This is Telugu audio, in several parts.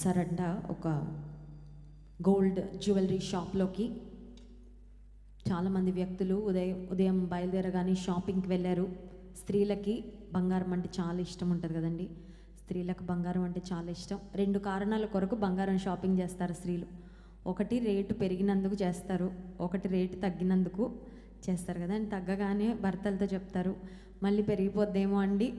సరంట ఒక గోల్డ్ జ్యువెలరీ షాప్లోకి చాలామంది వ్యక్తులు ఉదయం ఉదయం బయలుదేరగానే షాపింగ్కి వెళ్ళారు. స్త్రీలకి బంగారం అంటే చాలా ఇష్టం ఉంటుంది కదండి. స్త్రీలకు బంగారం అంటే చాలా ఇష్టం. రెండు కారణాల కొరకు బంగారం షాపింగ్ చేస్తారు స్త్రీలు. ఒకటి రేటు పెరిగినందుకు చేస్తారు. ఒకటి రేటు తగ్గినందుకు చేస్తారు కదా అని తగ్గగానే భర్తలతో చెప్తారు. మళ్ళీ పెరిగిపోద్దేమో అండి.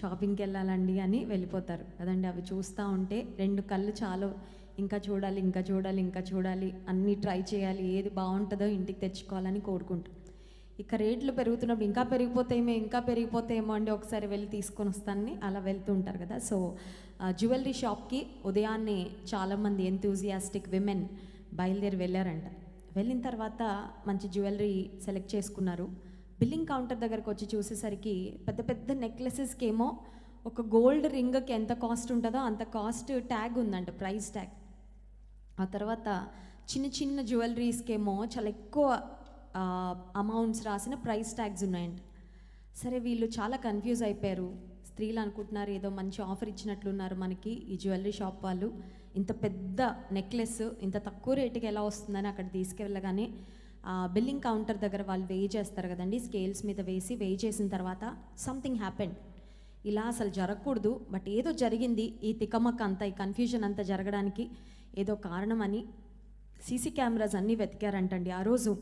షాపింగ్కి వెళ్ళాలండి అని వెళ్ళిపోతారు. కదండి అవి చూస్తూ ఉంటే రెండు కళ్ళు చాలు. ఇంకా చూడాలి ఇంకా చూడాలి ఇంకా చూడాలి. అన్నీ ట్రై చేయాలి. ఏది బాగుంటుందో ఇంటికి తెచ్చుకోవాలని కోరుకుంటాం. ఇక రేట్లు పెరుగుతున్నప్పుడు ఇంకా పెరిగిపోతాయేమో ఇంకా పెరిగిపోతాయేమో అండి ఒకసారి వెళ్ళి తీసుకొని వస్తానని అలా వెళ్తూ ఉంటారు కదా. సో జ్యువెలరీ షాప్కి ఉదయాన్నే చాలామంది ఎంతూజియాస్టిక్ విమెన్ బయలుదేరి వెళ్ళారంట. వెళ్ళిన తర్వాత మంచి జ్యువెలరీ సెలెక్ట్ చేసుకున్నారు. బిల్లింగ్ కౌంటర్ దగ్గరకు వచ్చి చూసేసరికి పెద్ద పెద్ద నెక్లెసెస్కి ఏమో ఒక గోల్డ్ రింగ్కి ఎంత కాస్ట్ ఉంటుందో అంత కాస్ట్ ట్యాగ్ ఉందంట ప్రైస్ ట్యాగ్ ఆ తర్వాత చిన్న చిన్న జ్యువెలరీస్కేమో చాలా ఎక్కువ అమౌంట్స్ రాసిన ప్రైస్ ట్యాగ్స్ ఉన్నాయంట. సరే వీళ్ళు చాలా కన్ఫ్యూజ్ అయిపోయారు. స్త్రీలు అనుకుంటున్నారు ఏదో మంచి ఆఫర్ ఇచ్చినట్లున్నారు మనకి ఈ జ్యువెలరీ షాప్ వాళ్ళు. ఇంత పెద్ద నెక్లెస్ ఇంత తక్కువ రేటుకి ఎలా వస్తుందని అక్కడ తీసుకెళ్ళగానే బిల్లింగ్ కౌంటర్ దగ్గర వాళ్ళు వేయి చేస్తారు కదండి స్కేల్స్ మీద వేసి వేయి చేసిన తర్వాత సంథింగ్ హ్యాపెండ్ ఇలా అసలు జరగకూడదు బట్ ఏదో జరిగింది ఈ తికమక్క అంతా ఈ కన్ఫ్యూజన్ అంతా జరగడానికి ఏదో కారణం అని సీసీ కెమెరాస్ అన్నీ వెతికారంటండి. ఆ రోజు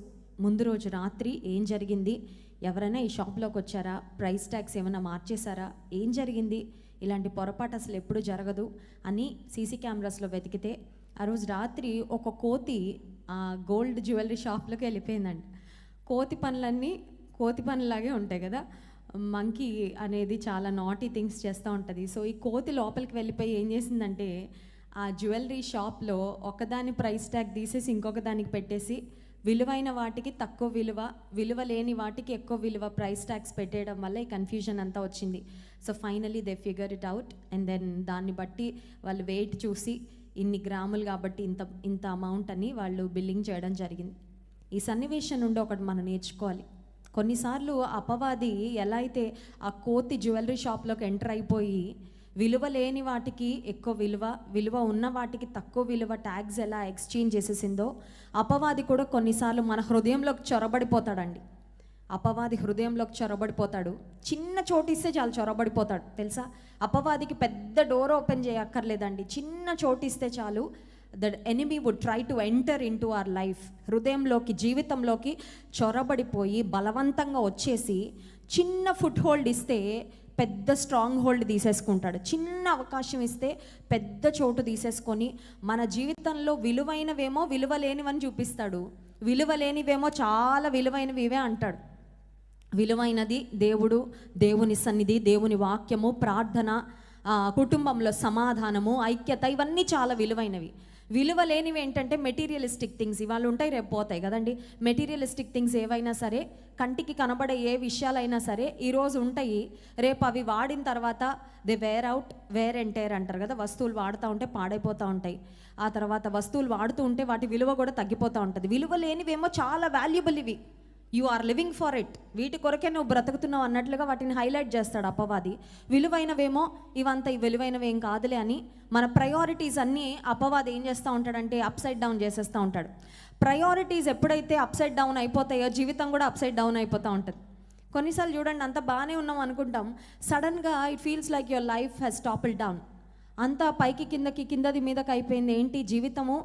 ముందు రోజు రాత్రి ఏం జరిగింది ఎవరైనా ఈ షాప్లోకి వచ్చారా ప్రైస్ ట్యాగ్స్ ఏమైనా మార్చేశారా ఏం జరిగింది ఇలాంటి పొరపాటు అసలు ఎప్పుడు జరగదు అని సీసీ కెమెరాస్లో వెతికితే ఆ రోజు రాత్రి ఒక కోతి గోల్డ్ జ్యువెలరీ షాప్లోకి వెళ్ళిపోయిందండి. కోతి పనులన్నీ కోతి పనులాగే ఉంటాయి కదా. మంకీ అనేది చాలా నాటీ థింగ్స్ చేస్తూ ఉంటుంది. సో ఈ కోతి లోపలికి వెళ్ళిపోయి ఏం చేసిందంటే ఆ జ్యువెలరీ షాప్లో ఒకదాని ప్రైస్ ట్యాగ్ తీసేసి ఇంకొక దానికి పెట్టేసి విలువైన వాటికి తక్కువ విలువ విలువ లేని వాటికి ఎక్కువ విలువ ప్రైస్ ట్యాగ్స్ పెట్టేయడం వల్ల ఈ కన్ఫ్యూజన్ అంతా వచ్చింది. So finally they figure it out and then దాన్ని బట్టి వాళ్ళు వెయిట్ చూసి ఇన్ని గ్రాములు కాబట్టి ఇంత ఇంత అమౌంట్ అని వాళ్ళు బిల్లింగ్ చేయడం జరిగింది. ఈ సన్నివేశం నుండి ఒకటి మనం నేర్చుకోవాలి. కొన్నిసార్లు అపవాది ఎలా అయితే ఆ కోతి జ్యువెలరీ షాప్లోకి ఎంటర్ అయిపోయి విలువ లేని వాటికి ఎక్కువ విలువ విలువ ఉన్న వాటికి తక్కువ విలువ ట్యాగ్స్ ఎలా ఎక్స్చేంజ్ చేసేసిందో అపవాది కూడా కొన్నిసార్లు మన హృదయంలోకి చొరబడిపోతాడండి. అపవాది హృదయంలోకి చొరబడిపోతాడు. చిన్న చోటు ఇస్తే చాలు చొరబడిపోతాడు. తెలుసా? అపవాదికి పెద్ద డోర్ ఓపెన్ చేయక్కర్లేదండి. చిన్న చోటు ఇస్తే చాలు the enemy would try to enter into our life హృదయంలోకి జీవితంలోకి చొరబడిపోయి బలవంతంగా వచ్చేసి చిన్న ఫుట్ హోల్డ్ ఇస్తే పెద్ద స్ట్రాంగ్ హోల్డ్ తీసేసుకుంటాడు. చిన్న అవకాశం ఇస్తే పెద్ద చోటు తీసేసుకొని మన జీవితంలో విలువైనవేమో విలువ లేనివని చూపిస్తాడు. విలువ లేనివేమో చాలా విలువైనవి ఇవే అంటాడు. విలువైనది దేవుడు దేవుని సన్నిధి దేవుని వాక్యము ప్రార్థన కుటుంబంలో సమాధానము ఐక్యత ఇవన్నీ చాలా విలువైనవి. విలువ లేనివి ఏంటంటే మెటీరియలిస్టిక్ థింగ్స్. ఇవాళ ఉంటాయి రేపు పోతాయి కదండి. మెటీరియలిస్టిక్ థింగ్స్ ఏవైనా సరే కంటికి కనబడే ఏ విషయాలైనా సరే ఈరోజు ఉంటాయి. రేపు అవి వాడిన తర్వాత they wear out wear and tear అంటారు కదా. వస్తువులు వాడుతూ ఉంటే పాడైపోతూ ఉంటాయి. ఆ తర్వాత వస్తువులు వాడుతూ ఉంటే వాటి విలువ కూడా తగ్గిపోతూ ఉంటుంది. విలువ లేనివేమో చాలా వాల్యుబుల్ ఇవి. You are living for it వీటి కొరకే నువ్వు బ్రతుకుతున్నావు అన్నట్లుగా వాటిని హైలైట్ చేస్తాడు అపవాది. విలువైనవేమో ఇవంతా విలువైనవి ఏం కాదులే అని మన ప్రయారిటీస్ అన్నీ అపవాది ఏం చేస్తూ ఉంటాడంటే అప్సైడ్ డౌన్ చేసేస్తూ ఉంటాడు. ప్రయారిటీస్ ఎప్పుడైతే అప్సైడ్ డౌన్ అయిపోతాయో జీవితం కూడా అప్సైడ్ డౌన్ అయిపోతూ ఉంటుంది. కొన్నిసార్లు చూడండి అంత బాగానే ఉన్నాం అనుకుంటాం సడన్గా it feels like your life has topple down అంతా పైకి కిందకి కిందది మీదకి అయిపోయింది ఏంటి? జీవితము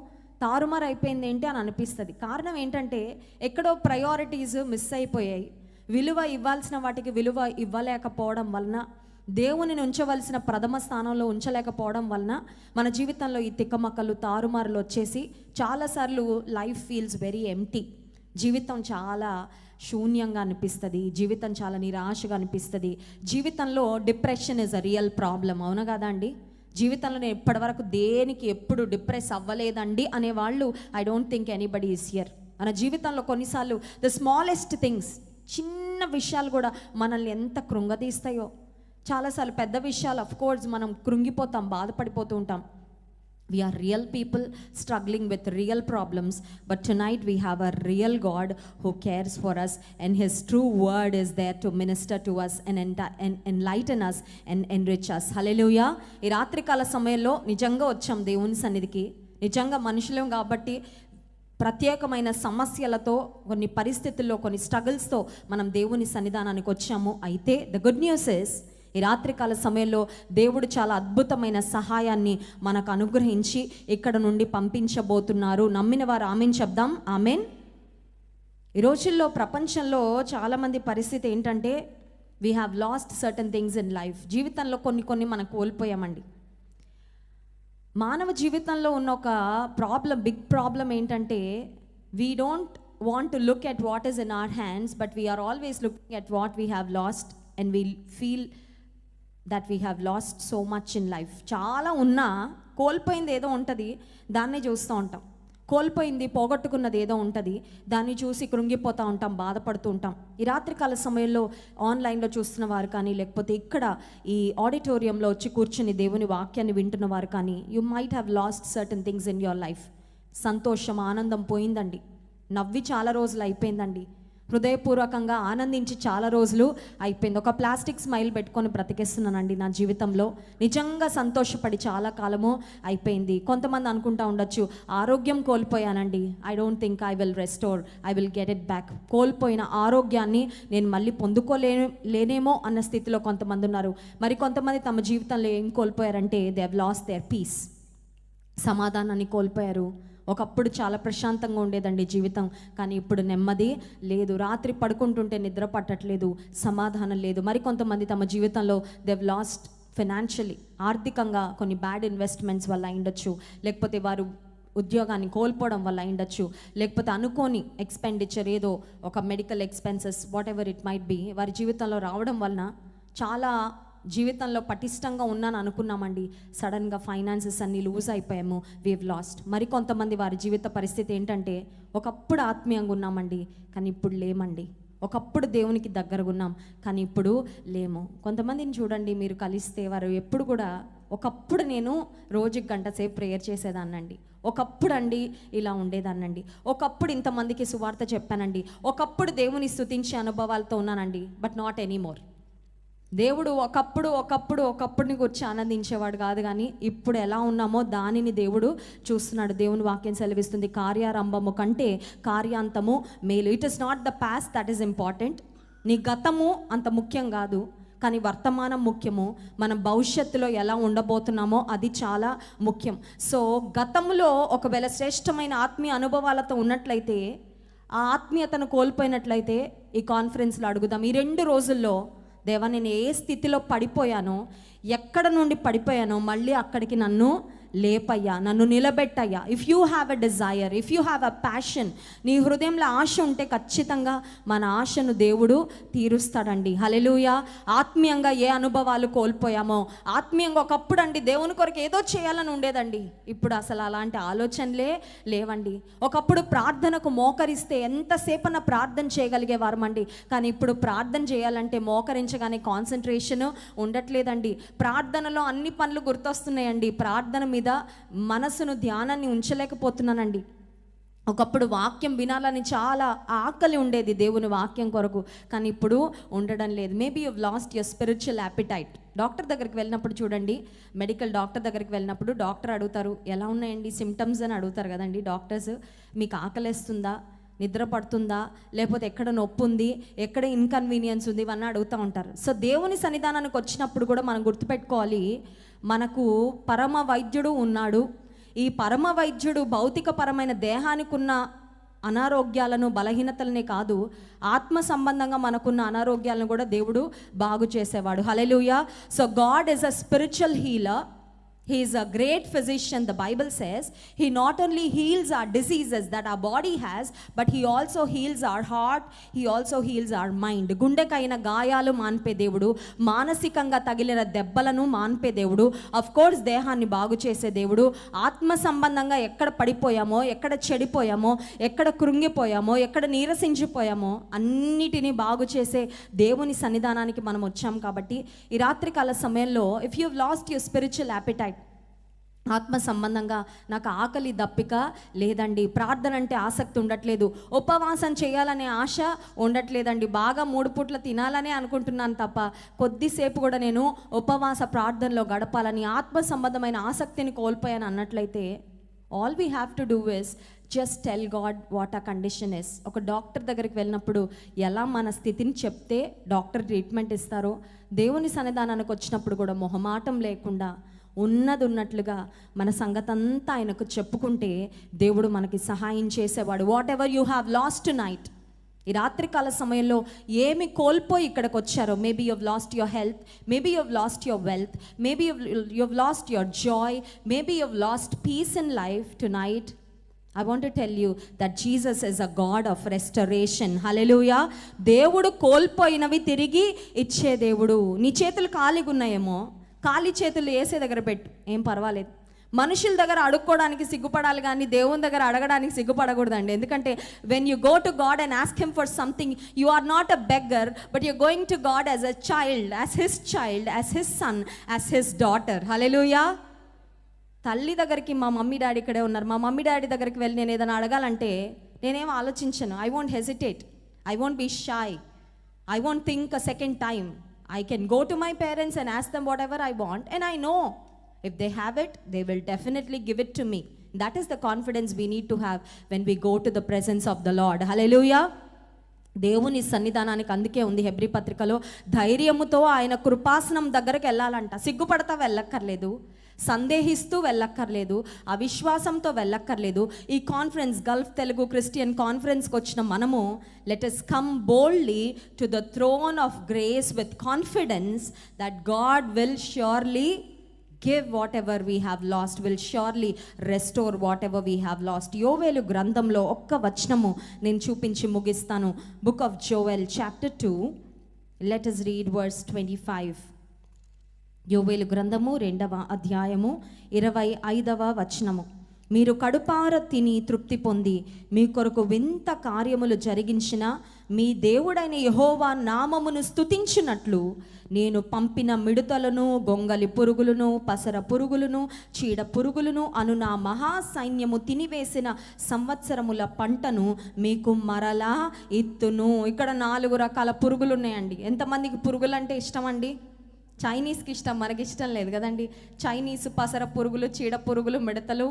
తారుమారు అయిపోయింది ఏంటి అని అనిపిస్తుంది. కారణం ఏంటంటే ఎక్కడో ప్రయారిటీస్ మిస్ అయిపోయాయి. విలువ ఇవ్వాల్సిన వాటికి విలువ ఇవ్వలేకపోవడం వలన దేవుని ఉంచవలసిన ప్రథమ స్థానంలో ఉంచలేకపోవడం వలన మన జీవితంలో ఈ తిక్కమక్కలు తారుమారులు వచ్చేసి చాలాసార్లు లైఫ్ ఫీల్స్ వెరీ ఎంటీ జీవితం చాలా శూన్యంగా అనిపిస్తుంది. జీవితం చాలా నిరాశగా అనిపిస్తుంది. జీవితంలో depression is a real problem అవునా కదా అండి? జీవితంలో నేను ఇప్పటివరకు దేనికి ఎప్పుడు డిప్రెస్ అవ్వలేదండి అనేవాళ్ళు I don't think anybody is here మన జీవితంలో కొన్నిసార్లు ద స్మాలెస్ట్ థింగ్స్ చిన్న విషయాలు కూడా మనల్ని ఎంత కృంగతీస్తాయో చాలాసార్లు పెద్ద విషయాలు అఫ్ కోర్స్ మనం కృంగిపోతాం బాధపడిపోతూ ఉంటాం. We are real people struggling with real problems, but tonight we have a real God who cares for us, and His true word is there to minister to us and, enti- and enlighten us and enrich us. Hallelujah. ఈ రాత్రికాల సమయంలో నిజంగా వచ్చాం దేవుని సన్నిధికి నిజంగా మనుషులం కాబట్టి ప్రత్యేకమైన సమస్యలతో కొన్ని పరిస్థితుల్లో కొన్ని స్ట్రగుల్స్తో మనం దేవుని సన్నిధానానికి వచ్చాము అయితే ద గుడ్ న్యూస్ ఇస్ ఈ రాత్రికాల సమయంలో దేవుడు చాలా అద్భుతమైన సహాయాన్ని మనకు అనుగ్రహించి ఇక్కడ నుండి పంపించబోతున్నారు. నమ్మిన వారు ఆమెన్ చెప్దాం. ఆమెన్. ఈ రోజుల్లో ప్రపంచంలో చాలామంది పరిస్థితి ఏంటంటే we have lost certain things in life జీవితంలో కొన్ని కొన్ని మనం కోల్పోయామండి. మానవ జీవితంలో ఉన్న ఒక ప్రాబ్లం బిగ్ ప్రాబ్లం ఏంటంటే we don't want to look at what is in our hands but we are always looking at what we have lost and we feel that we have lost so much in life చాలా ఉన్నా కోల్పోయింది ఏదో ఉంటుంది దాన్నే చూస్తూ ఉంటాం. కోల్పోయింది పోగొట్టుకున్నది ఏదో ఉంటుంది దాన్ని చూసి కృంగిపోతూ ఉంటాం బాధపడుతూ ఉంటాం. ఈ రాత్రికాల సమయంలో ఆన్లైన్లో చూస్తున్న వారు కానీ లేకపోతే ఇక్కడ ఈ ఆడిటోరియంలో వచ్చి కూర్చుని దేవుని వాక్యాన్ని వింటున్న వారు కానీ you might have lost certain things in your life సంతోషం ఆనందం పోయిందండి. నవ్వి చాలా రోజులు అయిపోయిందండి. హృదయపూర్వకంగా ఆనందించి చాలా రోజులు అయిపోయింది. ఒక ప్లాస్టిక్ స్మైల్ పెట్టుకొని బ్రతికేస్తున్నానండి నా జీవితంలో. నిజంగా సంతోషపడి చాలా కాలము అయిపోయింది. కొంతమంది అనుకుంటా ఉండొచ్చు ఆరోగ్యం కోల్పోయానండి. I don't think I will restore I will get it back కోల్పోయిన ఆరోగ్యాన్ని నేను మళ్ళీ పొందుకోలే లేనేమో అన్న స్థితిలో కొంతమంది ఉన్నారు. మరి కొంతమంది తమ జీవితంలో ఏం కోల్పోయారంటే they have lost their peace సమాధానాన్ని కోల్పోయారు. ఒకప్పుడు చాలా ప్రశాంతంగా ఉండేదండి జీవితం. కానీ ఇప్పుడు నెమ్మది లేదు రాత్రి పడుకుంటుంటే నిద్ర పట్టట్లేదు సమాధానం లేదు. మరి కొంతమంది తమ జీవితంలో దేవ్ లాస్ట్ ఫినాన్షియలీ ఆర్థికంగా కొన్ని బ్యాడ్ ఇన్వెస్ట్మెంట్స్ వల్ల అయిండొచ్చు. లేకపోతే వారు ఉద్యోగాన్ని కోల్పోవడం వల్ల అయిండొచ్చు. లేకపోతే అనుకోని ఎక్స్పెండిచర్ ఏదో ఒక medical expenses whatever it might be వారి జీవితంలో రావడం వలన చాలా జీవితంలో పటిష్టంగా ఉన్నాను అనుకున్నామండి. సడన్గా ఫైనాన్సెస్ అన్నీ లూజ్ అయిపోయాము. వీవ్ లాస్ట్ మరి కొంతమంది వారి జీవిత పరిస్థితి ఏంటంటే ఒకప్పుడు ఆత్మీయంగా ఉన్నామండి కానీ ఇప్పుడు లేమండి. ఒకప్పుడు దేవునికి దగ్గరగా ఉన్నాం కానీ ఇప్పుడు లేము. కొంతమందిని చూడండి మీరు కలిస్తే వారు ఎప్పుడు కూడా ఒకప్పుడు నేను రోజుకి గంట సేపు ప్రేయర్ చేసేదాన్నండి. ఒకప్పుడు అండి ఇలా ఉండేదాన్నండి. ఒకప్పుడు ఇంతమందికి సువార్త చెప్పానండి. ఒకప్పుడు దేవుని స్థుతించే అనుభవాలతో ఉన్నానండి బట్ నాట్ ఎనీమోర్ దేవుడు ఒకప్పుడు ఒకప్పుడు ఒకప్పుడిని గురించి ఆనందించేవాడు కాదు కానీ ఇప్పుడు ఎలా ఉన్నామో దానిని దేవుడు చూస్తున్నాడు. దేవుని వాక్యం సెలవిస్తుంది. కార్యారంభము కంటే కార్యాంతము మేలు. It is not the past that is important నీ గతము అంత ముఖ్యం కాదు. కానీ వర్తమానం ముఖ్యము. మనం భవిష్యత్తులో ఎలా ఉండబోతున్నామో అది చాలా ముఖ్యం. సో గతంలో ఒకవేళ శ్రేష్టమైన ఆత్మీయ అనుభవాలతో ఉన్నట్లయితే ఆ ఆత్మీయతను కోల్పోయినట్లయితే ఈ కాన్ఫరెన్స్లో అడుగుదాం. ఈ రెండు రోజుల్లో దేవా నేను ఏ స్థితిలో పడిపోయానో ఎక్కడ నుండి పడిపోయానో మళ్ళీ అక్కడికి నన్ను లేపయ్యా నన్ను నిలబెట్టయ్యా. If you have a desire if you have a passion నీ హృదయంలో ఆశ ఉంటే ఖచ్చితంగా మన ఆశను దేవుడు తీరుస్తాడండి. హలెలుయ ఆత్మీయంగా ఏ అనుభవాలు కోల్పోయామో ఆత్మీయంగా ఒకప్పుడు అండి దేవుని కొరకు ఏదో చేయాలని ఉండేదండి. ఇప్పుడు అసలు అలాంటి ఆలోచనలే లేవండి. ఒకప్పుడు ప్రార్థనకు మోకరిస్తే ఎంతసేపన ప్రార్థన చేయగలిగేవారు అండి కానీ ఇప్పుడు ప్రార్థన చేయాలంటే మోకరించగానే కాన్సన్ట్రేషన్ ఉండట్లేదండి. ప్రార్థనలో అన్ని పనులు గుర్తొస్తున్నాయండి. ప్రార్థన మీద మనసును ధ్యానాన్ని ఉంచలేకపోతున్నానండి. ఒకప్పుడు వాక్యం వినాలని చాలా ఆకలి ఉండేది దేవుని వాక్యం కొరకు. కానీ ఇప్పుడు ఉండడం లేదు. Maybe you lost your spiritual appetite doctor దగ్గరికి వెళ్ళినప్పుడు చూడండి. మెడికల్ డాక్టర్ దగ్గరికి వెళ్ళినప్పుడు డాక్టర్ అడుగుతారు ఎలా ఉన్నాయండి సిమ్టమ్స్ అని అడుగుతారు కదండి డాక్టర్స్. మీకు ఆకలేస్తుందా? నిద్ర పడుతుందా? లేకపోతే ఎక్కడ నొప్పి ఉంది? ఎక్కడ ఇన్కన్వీనియన్స్ ఉంది? ఇవన్నీ అడుగుతూ ఉంటారు. సో దేవుని సన్నిధానానికి వచ్చినప్పుడు కూడా మనం గుర్తుపెట్టుకోవాలి మనకు పరమ వైద్యుడు ఉన్నాడు. ఈ పరమ వైద్యుడు భౌతికపరమైన దేహానికి ఉన్న అనారోగ్యాలను బలహీనతలనే కాదు ఆత్మ సంబంధంగా మనకున్న అనారోగ్యాలను కూడా దేవుడు బాగు చేసేవాడు. Hallelujah so God is a spiritual healer He is a great physician, the Bible says. He not only heals our diseases that our body has, but He also heals our heart, He also heals our mind. గుండెకైన గాయాలు మాన్పే దేవుడు మానసికంగా తగిలిన దెబ్బలను మాన్పే దేవుడు అఫ్ కోర్స్ దేహాన్ని బాగు చేసే దేవుడు ఆత్మ సంబంధంగా ఎక్కడ పడిపోయామో ఎక్కడ చెడిపోయామో ఎక్కడ కృంగిపోయామో ఎక్కడ నీరసించిపోయామో అన్నిటినీ బాగు చేసే దేవుని సన్నిధానానికి మనం వచ్చాం కాబట్టి ఈ రాత్రికాల సమయంలో if you lost your spiritual appetite ఆత్మ సంబంధంగా నాకు ఆకలి దప్పిక లేదండి. ప్రార్థన అంటే ఆసక్తి ఉండట్లేదు. ఉపవాసం చేయాలనే ఆశ ఉండట్లేదండి. బాగా మూడు పూట్ల తినాలనే అనుకుంటున్నాను తప్ప కొద్దిసేపు కూడా నేను ఉపవాస ప్రార్థనలో గడపాలని ఆత్మ సంబంధమైన ఆసక్తిని కోల్పోయాను అన్నట్లయితే all we have to do is just tell God what a condition is ఒక డాక్టర్ దగ్గరికి వెళ్ళినప్పుడు ఎలా మన స్థితిని చెప్తే డాక్టర్ ట్రీట్మెంట్ ఇస్తారో దేవుని సన్నిధానానికి వచ్చినప్పుడు కూడా మొహమాటం లేకుండా ఉన్నది ఉన్నట్లుగా మన సంగతంతా ఆయనకు చెప్పుకుంటే దేవుడు మనకి సహాయం చేసేవాడు. Whatever you have lost night ఈ రాత్రికాల సమయంలో ఏమి కోల్పోయి ఇక్కడికి వచ్చారో maybe you've lost your health maybe you've lost your wealth maybe you've lost your joy maybe you've lost peace in life tonight I want to tell you that Jesus is a God of restoration hallelujah దేవుడు కోల్పోయినవి తిరిగి ఇచ్చే దేవుడు. నీ చేతులు ఖాళీగా ఉన్నాయేమో ఖాళీ చేతులు వేసే దగ్గర పెట్టు. ఏం పర్వాలేదు. మనుషుల దగ్గర అడుక్కోవడానికి సిగ్గుపడాలి కానీ దేవుని దగ్గర అడగడానికి సిగ్గుపడకూడదండి. ఎందుకంటే when you go to God and ask him for something you are not a beggar but you going to God as a child as his child as his son as his daughter hallelujah తల్లి దగ్గరికి మా మమ్మీ డాడీ ఇక్కడే ఉన్నారు. మా మమ్మీ డాడీ దగ్గరికి వెళ్ళి నేను ఏదైనా అడగాలంటే నేనేం ఆలోచించను. I won't hesitate I won't be shy I won't think a second time I can go to my parents and ask them whatever I want and I know if they have it they will definitely give it to me that is the confidence we need to have when we go to the presence of the Lord hallelujah దేవుని సన్నిధానానికి అందుకే ఉంది హెబ్రి పత్రికలో ధైర్యముతో ఆయన కృపాసనం దగ్గరకు వెళ్ళాలంట సిగ్గుపడతా వెళ్ళక్కర్లేదు సందేహిస్తూ వెళ్ళక్కర్లేదు అవిశ్వాసంతో వెళ్ళక్కర్లేదు. ఈ కాన్ఫరెన్స్ గల్ఫ్ తెలుగు క్రిస్టియన్ కాన్ఫరెన్స్కి వచ్చిన మనము let's come boldly to the throne of grace with confidence that God will surely give whatever we have lost will surely restore whatever we have lost యోవేలు గ్రంథంలో ఒక్క వచనము నేను చూపించి ముగిస్తాను. Book of Joel chapter two let us read verse twenty five యోవేలు గ్రంథము రెండవ అధ్యాయము ఇరవై ఐదవ వచనము. మీరు కడుపార తిని తృప్తి పొంది మీ కొరకు వింత కార్యములు జరిగించిన మీ దేవుడైన యహోవా నామమును స్థుతించినట్లు నేను పంపిన మిడుతలను గొంగలి పురుగులను పసర పురుగులను చీడ పురుగులను అను నా మహా సైన్యము తినివేసిన సంవత్సరముల పంటను మీకు మరలా ఇత్తును. ఇక్కడ నాలుగు రకాల పురుగులు ఉన్నాయండి. ఎంతమందికి పురుగులు అంటే ఇష్టం అండి చైనీస్కి ఇష్టం మనకి ఇష్టం లేదు కదండి. చైనీస్ పసర పురుగులు చీడ పురుగులు మిడతలు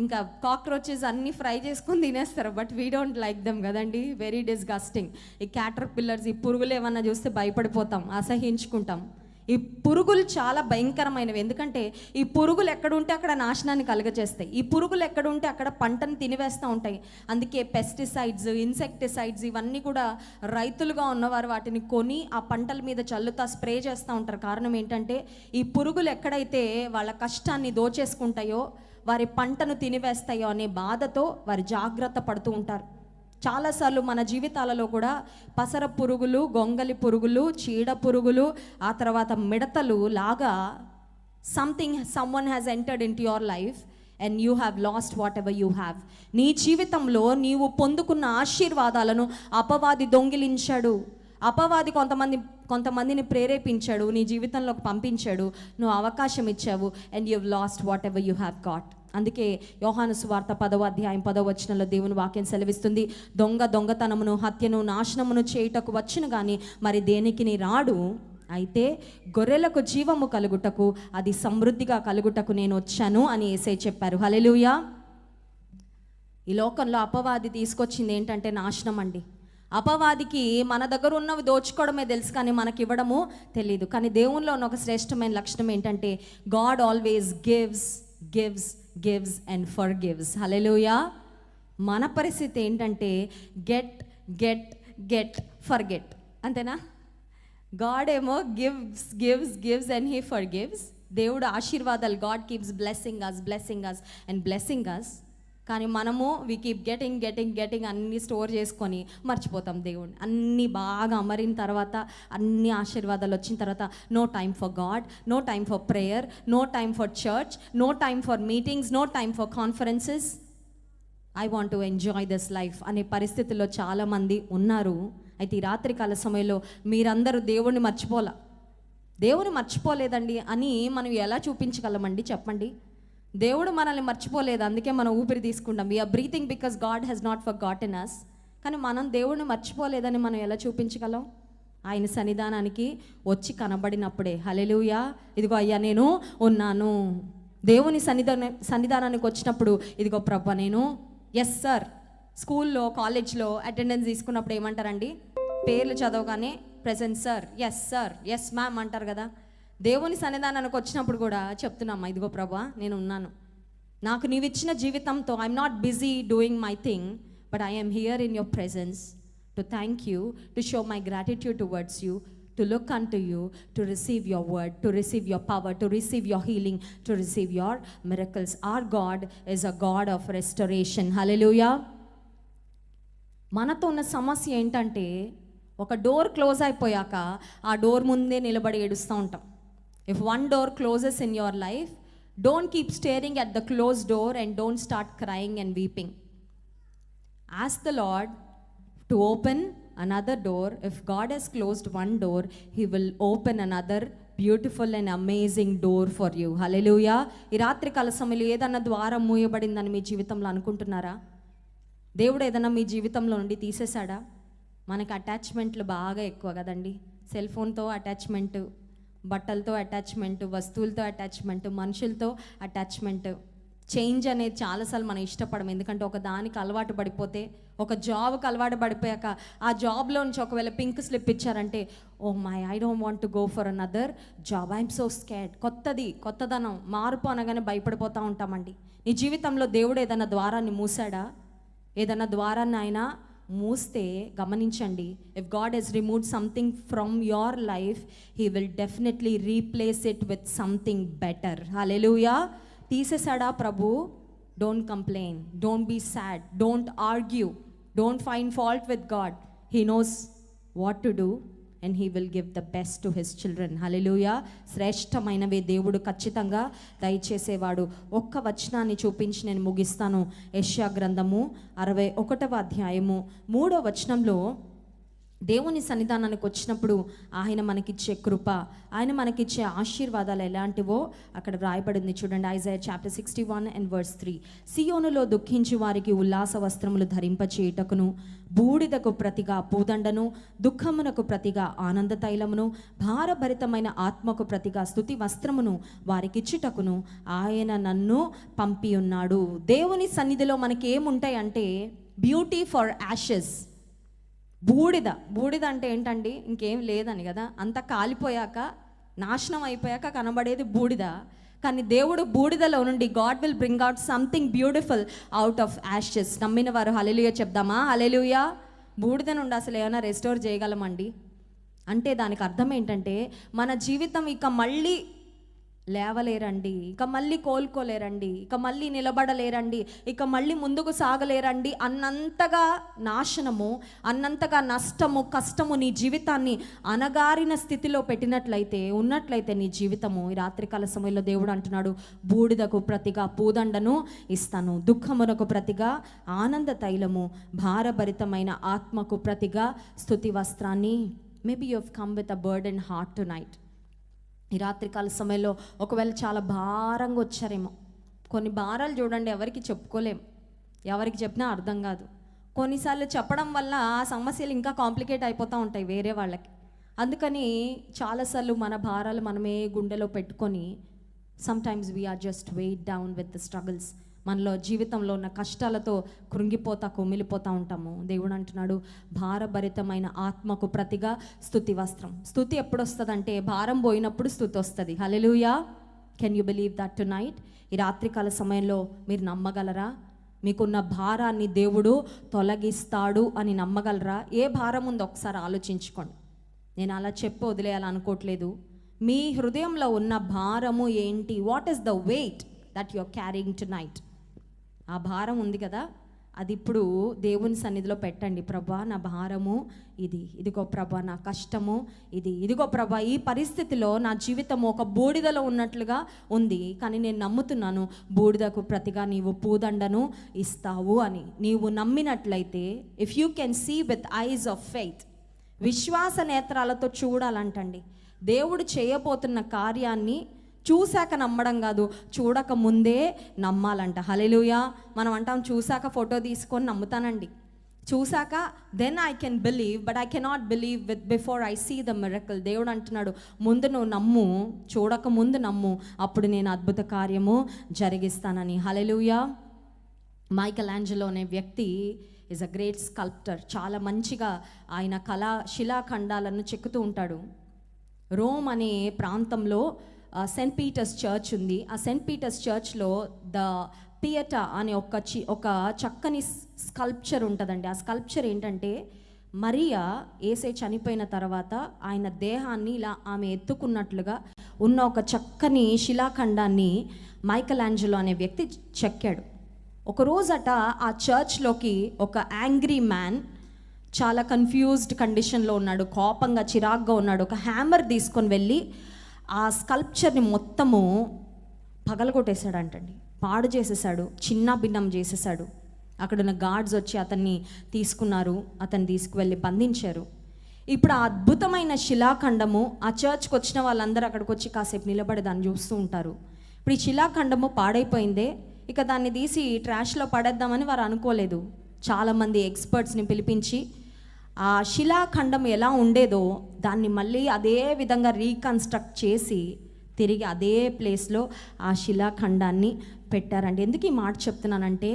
ఇంకా కాక్రోచెస్ అన్నీ ఫ్రై చేసుకొని తినేస్తారు but we don't like them కదండి. వెరీ డిస్గస్టింగ్ ఈ క్యాటర్ పిల్లర్స్ ఈ పురుగులు ఏమన్నా చూస్తే భయపడిపోతాం అసహించుకుంటాం. ఈ పురుగులు చాలా భయంకరమైనవి. ఎందుకంటే ఈ పురుగులు ఎక్కడుంటే అక్కడ నాశనాన్ని కలుగజేస్తాయి. ఈ పురుగులు ఎక్కడుంటే అక్కడ పంటను తినివేస్తూ ఉంటాయి. అందుకే పెస్టిసైడ్స్ ఇన్సెక్టిసైడ్స్ ఇవన్నీ కూడా రైతులుగా ఉన్నవారు వాటిని కొని ఆ పంటల మీద చల్లుతా స్ప్రే చేస్తూ ఉంటారు. కారణం ఏంటంటే ఈ పురుగులు ఎక్కడైతే వాళ్ళ కష్టాన్ని దోచేసుకుంటాయో వారి పంటను తినివేస్తాయో అనే బాధతో వారు జాగ్రత్త పడుతూ ఉంటారు. చాలాసార్లు మన జీవితాలలో కూడా పసర పురుగులు గొంగలి పురుగులు చీడ పురుగులు ఆ తర్వాత మిడతలు లాగా something someone has entered into your life and you have lost whatever you have నీ జీవితంలో నీవు పొందుకున్న ఆశీర్వాదాలను అపవాది దొంగిలించాడు. అపవాది కొంతమంది కొంతమందిని ప్రేరేపించాడు నీ జీవితంలోకి పంపించాడు నువ్వు అవకాశం ఇచ్చావు and you lost whatever you have got అందుకే యోహాను సువార్త పదవ అధ్యాయం పదవ వచనంలో దేవుని వాక్యం సెలవిస్తుంది. దొంగ దొంగతనమును హత్యను నాశనమును చేయుటకు వచ్చును కానీ మరి దేనికి నీ రాడు? అయితే గొర్రెలకు జీవము కలుగుటకు అది సమృద్ధిగా కలుగుటకు నేను వచ్చాను అని ఏసై చెప్పారు. హలెలుయా ఈ లోకంలో అపవాది తీసుకొచ్చింది ఏంటంటే నాశనం అండి. అపవాదికి మన దగ్గర ఉన్నవి దోచుకోవడమే తెలుసు కానీ మనకి ఇవ్వడము తెలియదు కానీ దేవునిలో ఉన్న ఒక శ్రేష్టమైన లక్షణం ఏంటంటే God always gives gives gives and forgives hallelujah మన పరిస్థితి ఏంటంటే get get get forget అంతేనా? గాడ్ ఏమో gives gives gives and he forgives దేవుడు ఆశీర్వాదాలు God keeps blessing us blessing us and blessing us కానీ మనము we keep getting getting getting అన్ని స్టోర్ చేసుకొని మర్చిపోతాం దేవుడిని అన్నీ బాగా అమరిన తర్వాత అన్ని ఆశీర్వాదాలు వచ్చిన తర్వాత no time for God no time for prayer no time for church no time for meetings no time for conferences I want to enjoy this life అనే పరిస్థితుల్లో చాలామంది ఉన్నారు. అయితే ఈ రాత్రికాల సమయంలో మీరందరూ దేవుణ్ణి మర్చిపోలా. దేవుని మర్చిపోలేదండి అని మనం ఎలా చూపించగలమండి? చెప్పండి. దేవుడు మనల్ని మర్చిపోలేదు అందుకే మనం ఊపిరి తీసుకుంటాం. We are breathing because God has not forgot in us కానీ మనం దేవుడిని మర్చిపోలేదని మనం ఎలా చూపించగలం? ఆయన సన్నిధానానికి వచ్చి కనబడినప్పుడే. హలెలుయా ఇదిగో అయ్యా నేను ఉన్నాను. దేవుని సన్నిధాన సన్నిధానానికి వచ్చినప్పుడు ఇదిగో ప్రభ నేను ఎస్ సార్ స్కూల్లో కాలేజ్లో అటెండెన్స్ తీసుకున్నప్పుడు ఏమంటారండి? పేర్లు చదవగానే present sir yes sir yes ma'am అంటారు కదా. దేవుని సన్నిధానానికి వచ్చినప్పుడు కూడా చెప్తున్నామ్మా ఇదిగో ప్రభా నేను ఉన్నాను. నాకు నీవిచ్చిన జీవితంతో I'm not busy doing my thing but I'm here in your presence to thank you to show my gratitude towards you to look unto you to receive your word to receive your power to receive your healing to receive your miracles our God is a God of restoration hallelujah మనతో ఉన్న సమస్య ఏంటంటే ఒక డోర్ క్లోజ్ అయిపోయాక ఆ డోర్ ముందే నిలబడి ఏడుస్తూ ఉంటాం. If one door closes in your life don't keep staring at the close door and don't start crying and weeping Ask the Lord to open another door if God he's closed one door he will open another beautiful and amazing door for you hallelujah ఈ రాత్రి కాల సమయంలో ఏదన్నా ద్వారం మూయబడిందని మీ జీవితంలో అనుకుంటున్నారా? దేవుడు ఏదన్నా మీ జీవితంలో నుండి తీసేశాడా? మనకి అటాచ్మెంట్లు బాగా ఎక్కువ కదండి. సెల్ ఫోన్తో అటాచ్మెంట్ బట్టలతో అటాచ్మెంట్ వస్తువులతో అటాచ్మెంట్ మనుషులతో అటాచ్మెంట్. చేంజ్ అనేది చాలాసార్లు మనం ఇష్టపడం. ఎందుకంటే ఒక దానికి అలవాటు పడిపోతే ఒక జాబ్కి అలవాటు పడిపోయాక ఆ జాబ్లో నుంచి ఒకవేళ పింక్ స్లిప్ ఇచ్చారంటే ఓ my I don't want to go for another job. I'm so scared కొత్తది కొత్తదనం మార్పు అనగానే భయపడిపోతూ ఉంటామండి. నీ జీవితంలో దేవుడు ఏదైనా ద్వారాన్ని మూసాడా? ఏదైనా ద్వారాన్ని ఆయన మూస్తే గమనించండి if God he's removed something from your life he will definitely replace it with something better hallelujah తీసేశాడా Prabhu? Don't complain don't be sad don't argue don't find fault with God he knows what to do and he will give the best to his children hallelujah శ్రేష్టమైనవి దేవుడు ఖచ్చితంగా దయచేసేవాడు. ఒక్క వచనాన్ని చూపించి నేను ముగిస్తాను. యష్యా గ్రంథము అరవై ఒకటవ అధ్యాయము మూడో వచనంలో దేవుని సన్నిధానానికి వచ్చినప్పుడు ఆయన మనకిచ్చే కృప ఆయన మనకిచ్చే ఆశీర్వాదాలు ఎలాంటివో అక్కడ వ్రాయబడింది చూడండి Isaiah chapter sixty one and verse three సియోనులో దుఃఖించి వారికి ఉల్లాస వస్త్రములు ధరింపచేయుటకును బూడిదకు ప్రతిగా పూదండను దుఃఖమునకు ప్రతిగా ఆనంద తైలమును భారభరితమైన ఆత్మకు ప్రతిగా స్థుతి వస్త్రమును వారికిచ్చుటకును ఆయన నన్ను పంపి ఉన్నాడు దేవుని సన్నిధిలో మనకి ఏముంటాయంటే బ్యూటీ ఫర్ యాషెస్ బూడిద బూడిద అంటే ఏంటండి? ఇంకేం లేదని కదా? అంత కాలిపోయాక నాశనం అయిపోయాక కనబడేది బూడిద. కానీ దేవుడు బూడిదలో నుండి God will bring out something beautiful out of ashes నమ్మిన వారు హలెలుయ చెప్దామా? హలెలుయా బూడిద నుండి అసలు ఏమైనా రెస్టోర్ చేయగలమండి? అంటే దానికి అర్థం ఏంటంటే మన జీవితం ఇక మళ్ళీ లేవలేరండి. ఇక మళ్ళీ కోలుకోలేరండి. ఇక మళ్ళీ నిలబడలేరండి. ఇక మళ్ళీ ముందుకు సాగలేరండి. అన్నంతగా నాశనము అన్నంతగా నష్టము కష్టము నీ జీవితాన్ని అనగారిన స్థితిలో పెట్టినట్లయితే ఉన్నట్లయితే నీ జీవితము ఈ రాత్రికాల సమయంలో దేవుడు అంటున్నాడు బూడిదకు ప్రతిగా పూదండను ఇస్తాను. దుఃఖమునకు ప్రతిగా ఆనంద తైలము భారభరితమైన ఆత్మకు ప్రతిగా స్థుతి వస్త్రాన్ని. Maybe you have come with a burdened heart tonight ఈ రాత్రికాల సమయంలో ఒకవేళ చాలా భారంగా వచ్చారేమో. కొన్ని భారాలు చూడండి ఎవరికి చెప్పుకోలేం ఎవరికి చెప్పినా అర్థం కాదు. కొన్నిసార్లు చెప్పడం వల్ల ఆ సమస్యలు ఇంకా కాంప్లికేట్ అయిపోతూ ఉంటాయి వేరే వాళ్ళకి. అందుకని చాలాసార్లు మన భారాలు మనమే గుండెలో పెట్టుకొని sometimes we are just weighed down with the struggles మనలో జీవితంలో ఉన్న కష్టాలతో కృంగిపోతా కుమిలిపోతూ ఉంటాము. దేవుడు అంటున్నాడు భారభరితమైన ఆత్మకు ప్రతిగా స్థుతి వస్త్రం. స్థుతి ఎప్పుడు వస్తుందంటే భారం పోయినప్పుడు స్థుతి వస్తుంది. Hallelujah can you believe that tonight ఈ రాత్రికాల సమయంలో మీరు నమ్మగలరా? మీకున్న భారాన్ని దేవుడు తొలగిస్తాడు అని నమ్మగలరా? ఏ భారం ఉందో ఒకసారి ఆలోచించుకోండి. నేను అలా చెప్పి వదిలేయాలనుకోవట్లేదు. మీ హృదయంలో ఉన్న భారము ఏంటి? What is the weight that you're carrying tonight ఆ భారం ఉంది కదా అది ఇప్పుడు దేవుని సన్నిధిలో పెట్టండి. ప్రభా నా భారము ఇది ఇదిగో ప్రభా నా కష్టము ఇది ఇదిగో ప్రభా ఈ పరిస్థితిలో నా జీవితం ఒక బూడిదలో ఉన్నట్లుగా ఉంది కానీ నేను నమ్ముతున్నాను బూడిదకు ప్రతిగా నీవు పూదండను ఇస్తావు అని. నీవు నమ్మినట్లయితే if you can see with eyes of faith విశ్వాస నేత్రాలతో చూడాలంటండి. దేవుడు చేయబోతున్న కార్యాన్ని చూశాక నమ్మడం కాదు. చూడక ముందే నమ్మాలంట. హలెలుయా మనం అంటాం చూశాక ఫోటో తీసుకొని నమ్ముతానండి. చూశాక then I can believe but I cannot believe with before I see the miracle దేవుడు అంటున్నాడు ముందు నువ్వు నమ్ము చూడక ముందు నమ్ము. అప్పుడు నేను అద్భుత కార్యము జరిగిస్తానని. హలెలుయా మైకల్ ఆంజలో అనే వ్యక్తి ఇస్ అ గ్రేట్ స్కల్ప్టర్ చాలా మంచిగా ఆయన కళా శిలాఖండాలను చెక్కుతూ ఉంటాడు. రోమ్ అనే ప్రాంతంలో సెయింట్ పీటర్స్ చర్చ్ ఉంది. ఆ సెయింట్ పీటర్స్ చర్చ్లో ద పియటా అనే ఒక చి ఒక చక్కని స్కల్ప్చర్ ఉంటుందండి. ఆ స్కల్ప్చర్ ఏంటంటే మరియా ఏసే చనిపోయిన తర్వాత ఆయన దేహాన్ని ఇలా ఆమె ఎత్తుకున్నట్లుగా ఉన్న ఒక చక్కని శిలాఖండాన్ని మైకల్ ఆంజలో అనే వ్యక్తి చెక్కాడు. ఒక రోజట ఆ చర్చ్లోకి ఒక యాంగ్రీ మ్యాన్ చాలా కన్ఫ్యూజ్డ్ కండిషన్లో ఉన్నాడు కోపంగా చిరాగ్గా ఉన్నాడు. ఒక హ్యామర్ తీసుకొని వెళ్ళి ఆ స్కల్ప్చర్ని మొత్తము పగలగొట్టేశాడంటండి. పాడు చేసేసాడు చిన్న భిన్నం చేసేసాడు అక్కడున్న గార్డ్స్ వచ్చి అతన్ని తీసుకున్నారు అతన్ని తీసుకువెళ్ళి బంధించారు. ఇప్పుడు ఆ అద్భుతమైన శిలాఖండము ఆ చర్చ్కి వచ్చిన వాళ్ళందరూ అక్కడికి వచ్చి కాసేపు నిలబడి దాన్ని చూస్తూ ఉంటారు. ఇప్పుడు ఈ శిలాఖండము పాడైపోయిందే ఇక దాన్ని తీసి ట్రాష్లో పడేద్దామని వారు అనుకోలేదు. చాలామంది ఎక్స్పర్ట్స్ని పిలిపించి ఆ శిలాఖండం ఎలా ఉండేదో దాన్ని మళ్ళీ అదే విధంగా రీకన్స్ట్రక్ట్ చేసి తిరిగి అదే ప్లేస్లో ఆ శిలాఖండాన్ని పెట్టారండి. ఎందుకు ఈ మాట చెప్తున్నానంటే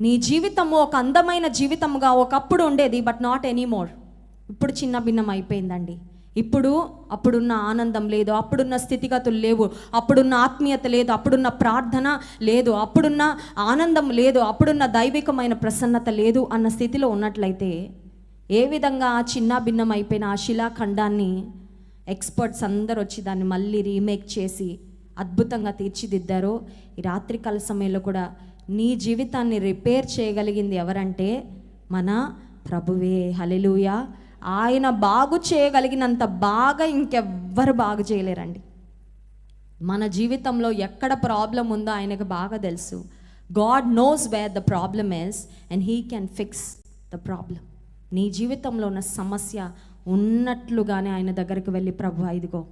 నీ జీవితము ఒక అందమైన జీవితముగా ఒకప్పుడు ఉండేది బట్ నాట్ ఎనీమోర్ ఇప్పుడు చిన్న భిన్నం అయిపోయిందండి. ఇప్పుడు అప్పుడున్న ఆనందం లేదు అప్పుడున్న స్థితిగతులు లేవు అప్పుడున్న ఆత్మీయత లేదు అప్పుడున్న ప్రార్థన లేదు అప్పుడున్న ఆనందం లేదు అప్పుడున్న దైవికమైన ప్రసన్నత లేదు అన్న స్థితిలో ఉన్నట్లయితే ఏ విధంగా ఆ చిన్న భిన్నం అయిపోయిన ఆ శిలాఖండాన్ని ఎక్స్పర్ట్స్ అందరు వచ్చి దాన్ని మళ్ళీ రీమేక్ చేసి అద్భుతంగా తీర్చిదిద్దారో ఈ రాత్రికాల సమయంలో కూడా నీ జీవితాన్ని రిపేర్ చేయగలిగింది ఎవరంటే మన ప్రభువే. హలెలూయా ఆయన బాగు చేయగలిగినంత బాగా ఇంకెవ్వరు బాగు చేయలేరండి. మన జీవితంలో ఎక్కడ ప్రాబ్లం ఉందో ఆయనకు బాగా తెలుసు. God knows where the problem is and he can fix the problem. నీ జీవితంలో ఉన్న సమస్య ఉన్నట్లుగానే ఆయన దగ్గరికి వెళ్ళి ప్రభు ఇదిగో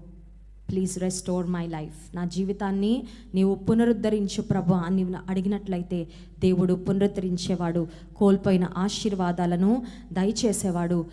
ప్లీజ్ రెస్టోర్ మై లైఫ్ నా జీవితాన్ని నీవు పునరుద్ధరించు ప్రభు అని అడిగినట్లయితే దేవుడు పునరుద్ధరించేవాడు కోల్పోయిన ఆశీర్వాదాలను దయచేసేవాడు.